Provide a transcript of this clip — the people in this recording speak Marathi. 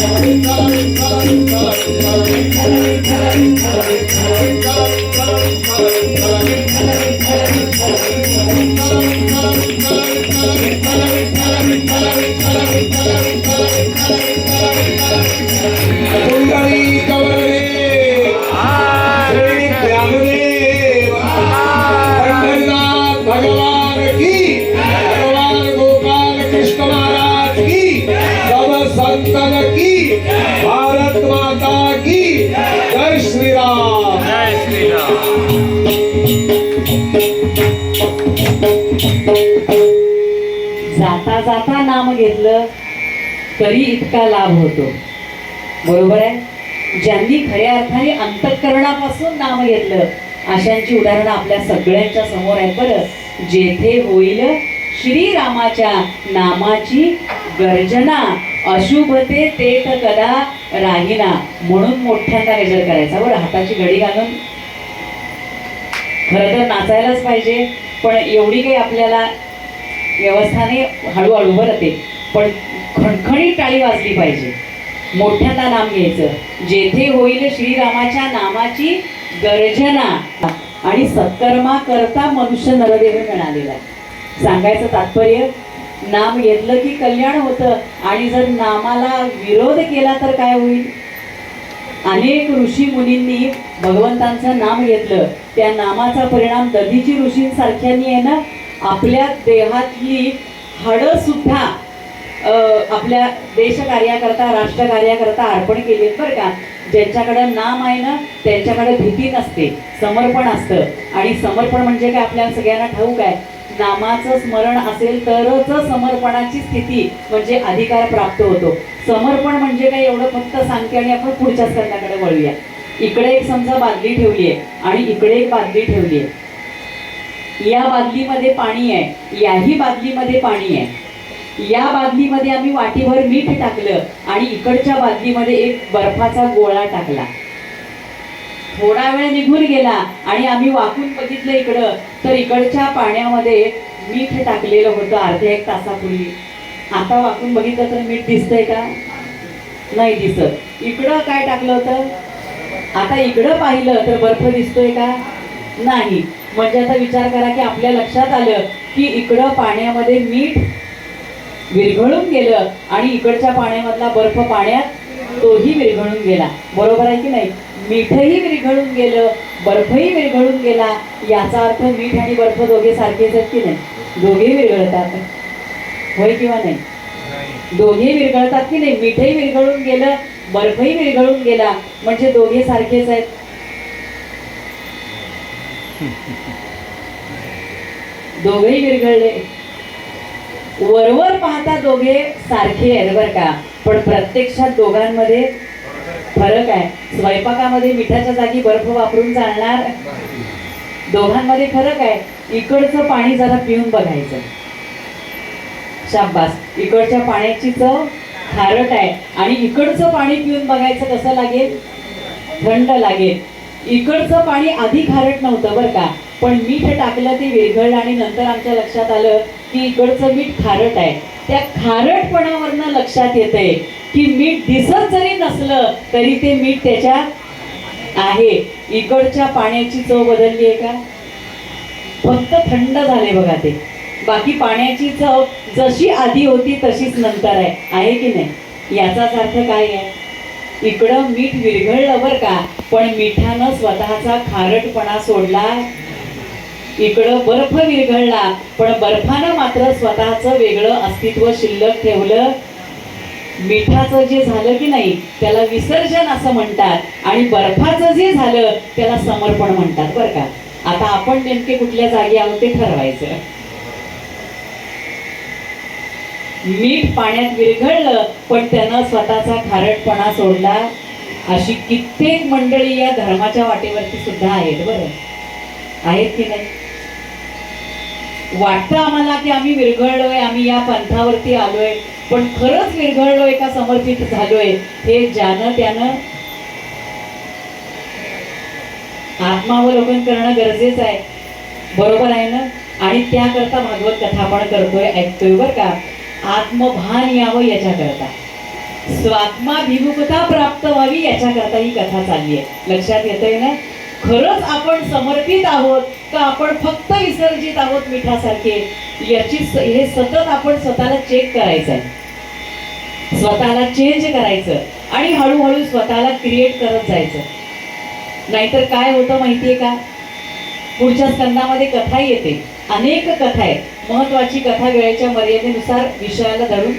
Thank you. संतन की भारत माता की जय श्री राम जय श्रीराम. जाता जाता नाम घेतलं तरी इतका लाभ होतो. बरोबर आहे? ज्यांनी खऱ्या अर्थाने अंतःकरणापासून नाम घेतलं अशांची उदाहरणं आपल्या सगळ्यांच्या समोर आहेत बरं. जेथे होईल श्रीरामाच्या नामाची गर्जना. अशुभते तेथ कदा राहिना. म्हणून मोठ्यांदा गजर करायचा. बरं हाताची घडी घालून. खरं तर नाचायलाच पाहिजे. पण एवढी काही आपल्याला व्यवस्थाने हळूहळू बरं ते. पण खणखणीत टाळी वाजली पाहिजे. मोठ्यांदा नाम घ्यायचं. जेथे होईल श्रीरामाच्या नामाची गर्जना. आणि सत्कर्मा करता मनुष्य नरदेव मिळालेला आहे. सांगायचं तात्पर्य नाम घेतलं की कल्याण होतं. आणि जर नामाला विरोध केला तर काय होईल? अनेक ऋषी मुनींनी भगवंतांचं नाम घेतलं. त्या नामाचा परिणाम दधीची ऋषींसारख्यांनी आहे ना? आपल्या देहातली हाडं सुद्धा आपल्या देशकार्याकरता राष्ट्रकार्याकरता अर्पण केली आहेत बरं का? ज्यांच्याकडं नाम आहे ना त्यांच्याकडे भीती नसते समर्पण असतं. आणि समर्पण म्हणजे काय आपल्या सगळ्यांना ठाऊक आहे? नामाचं स्मरण असेल तरच समर्पणाची स्थिती म्हणजे अधिकार प्राप्त होतो. समर्पण म्हणजे काय एवढं फक्त सांगते आणि आपण पुढच्या स्कंदाकडे वळूया. इकडे एक समजा बादली ठेवली आहे आणि इकडे एक बादली ठेवली आहे. या बादलीमध्ये पाणी आहे याही बादलीमध्ये पाणी आहे. या बादलीमध्ये आम्ही वाटीभर मीठ टाकलं आणि इकडच्या बादलीमध्ये एक बर्फाचा गोळा टाकला. थोडा वेळ निघून गेला आणि आम्ही वाकून बघितलं इकडं. तर इकडच्या पाण्यामध्ये मीठ टाकलेलं होतं अर्ध्या एक तासापूर्वी. आता वाकून बघितलं तर मीठ दिसतंय का? नाही दिसत. इकडं काय टाकलं होतं? आता इकडं पाहिलं तर बर्फ दिसतोय का? नाही. म्हणजे आता विचार करा की आपल्या लक्षात आलं की इकडं पाण्यामध्ये मीठ विरघळून गेलं आणि इकडच्या पाण्यामधला बर्फ पाण्यात तोही विरघळून गेला. बरोबर आहे की नाही? मीठही विरघळून गेलं बर्फही विरघळून गेला याचा अर्थ मीठ आणि बर्फ दोघे सारखेच आहेत की नाही? दोघे विरघळतात. होय किंवा नाही. दोघे विरघळतात की नाही? मीठही विरघळून गेलं बर्फही विरघळून गेला म्हणजे दोघे सारखेच आहेत. दोघेही विरघळले. वरवर पाहता दोघे सारखे आहेत बरं का. पण प्रत्यक्षात दोघांमध्ये फरक आहे. स्वयंपाकामध्ये मिठाच्या जागी बर्फ वापरून चालणार दोघांमध्ये फरक आहे. इकडचं पाणी जरा पिऊन बघायचं. शाब्बास इकडच्या पाण्याची चव खारट आहे. आणि इकडचं पाणी पिऊन बघायचं कसं लागेल? थंड लागेल. इकडचं पाणी आधी खारट नव्हतं बरं का. पण मीठ टाकलं ते विरघळलं आणि नंतर आमच्या लक्षात आलं की इकडचं मीठ खारट आहे. त्या खारटपणावरनं लक्षात येतंय. की मीठ दिसत जरी नसलं तरी ते मीठ त्याच्यात आहे. इकडच्या पाण्याची चव बदलली आहे का? फक्त थंड झाले बघा ते. बाकी पाण्याची चव जशी आधी होती तशीच नंतर आहे. आहे की नाही? याचाच अर्थ काय आहे? इकडं मीठ विरघळलं बरं का पण मिठानं स्वतःचा खारटपणा सोडला. इकडं बर्फ विरघळला पण बर्फानं मात्र स्वतःचं वेगळं अस्तित्व शिल्लक ठेवलं. मिठाचं जे झालं की नाही त्याला विसर्जन असं म्हणतात आणि बर्फाचं जे झालं त्याला समर्पण म्हणतात. बरं का? आता आपण नेमके कुठल्या जागी आहोत ते ठरवायचं. मीठ पाण्यात विरघळलं पण त्यानं स्वतःचा खारटपणा सोडला. अशी कित्येक मंडळी या धर्माच्या वाटेवरती सुद्धा आहेत बरं? आहेत की नाही? वाटतं आम्हाला की आम्ही विरघळलोय आम्ही या पंथावरती आलोय. पण खरंच विरघळलोय का समर्पित झालोय. हे ज्यानं त्यानं आत्मावलोकन करणं गरजेचं आहे. बरोबर आहे ना? आणि त्याकरता भागवत कथा आपण करतोय ऐकतोय बरं का? आत्मभान यावं याच्याकरता. स्वात्माभिमुखता प्राप्त व्हावी याच्याकरता ही कथा चालली आहे. लक्षात येतंय ना? खरंच आपण समर्पित आहोत का आपण फक्त विसर्जित आहोत मिठासारखे? याची हे सतत आपण स्वतःला चेक करायचं आहे स्वतःला चेंज करायचं आणि हळूहळू स्वतःला क्रिएट करत जायचं. नाहीतर काय होतं माहितीये का? पुढच्या स्कंदामध्ये कथा येते. अनेक कथा आहेत. महत्वाची कथा वेळेच्या मर्यादेनुसार विषयाला धरून